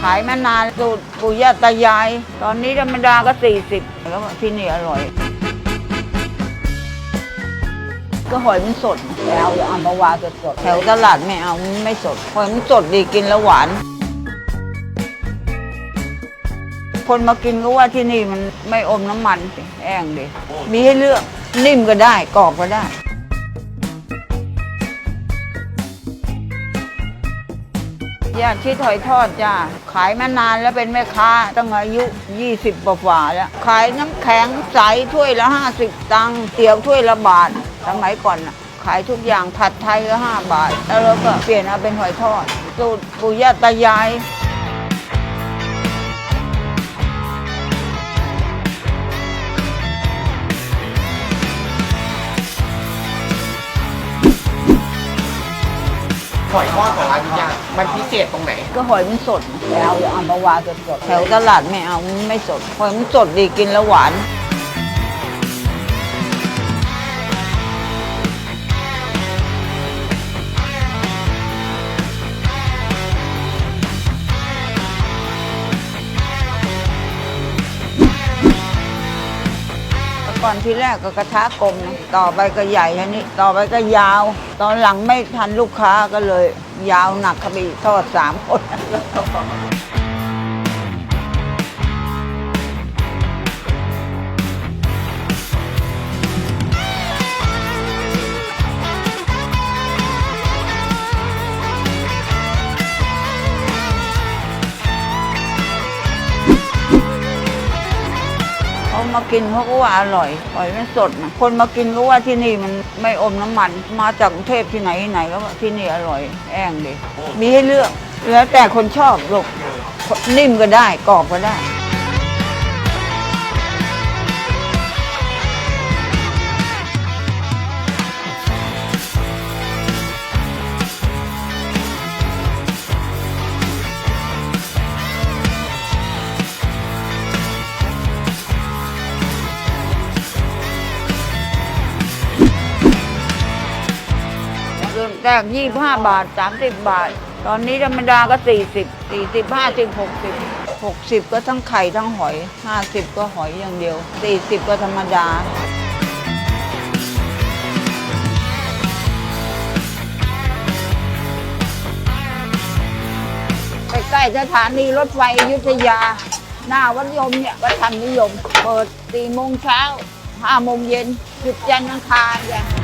ขายมานานสูตรปู่ย่าตายาย ตอนนี้ธรรมดาก็สี่สิบแล้วที่นี่อร่อย ก็หอยมันสดแล้วอย่าเอามาวาสดสดแถวตลาดไม่เอาไม่สดหอยมันสดดีกินแล้วหวาน คนมากินก็ว่าที่นี่มันไม่อมน้ำมันแห้งดีมีให้เลือกนิ่มก็ได้กรอบก็ได้ ญาชิดหอยทอดจ้าขายมานานแล้วเป็นแม่ค้าตั้งอายุ 20กว่าแล้ว ขายน้ำแข็งใสถ้วยละ 50 ตังค์เตี๋ยวถ้วยละบาทสมัยก่อนขายทุกอย่างผัดไทยก็5บาท แล้วเราก็เปลี่ยนมาเป็นหอยทอด สูตรปู่ย่าตายาย หอยทอดของร้านนี้ย่ามันพิเศษตรงไหน ก็หอยมันสดแล้วอย่าเอามาวางสดๆแถวตลาดไม่เอาไม่สดหอยมันสดดีกินแล้วหวาน ก่อนที่แรกก็กระทะกลมนะต่อไปก็ใหญ่อันนี้ ต่อไปก็ยาว ตอนหลังไม่ทันลูกค้าก็เลย ยาวหนักขบีทอดสามคน เขามากินเขาก็ว่าอร่อยหอยมันสดนะคนมากินก็ว่าที่นี่มันไม่อมน้ำมัน มาจากกรุงเทพที่ไหนที่ไหนก็ว่าที่นี่อร่อยแองดีมีให้เลือก แล้วแต่คนชอบลูกนิ่มก็ได้กรอบก็ได้ ริ่มแรกยี่ห้าบาทสามสิบบาท ตอนนี้ธรรมดาก็สี่สิบสี่สิบห้าสิบหกสิบหกสิบก็ทั้งไข่ทั้งหอยห้าสิบก็หอยอย่างเดียวสี่สิบก็ธรรมดาใกล้ๆสถานีรถไฟอยุธยา หน้าวัดยมเนี่ยวัดธรรมนิยม เปิดสี่โมงเช้าห้าโมงเย็นหยุดจันอังคารจ้ะ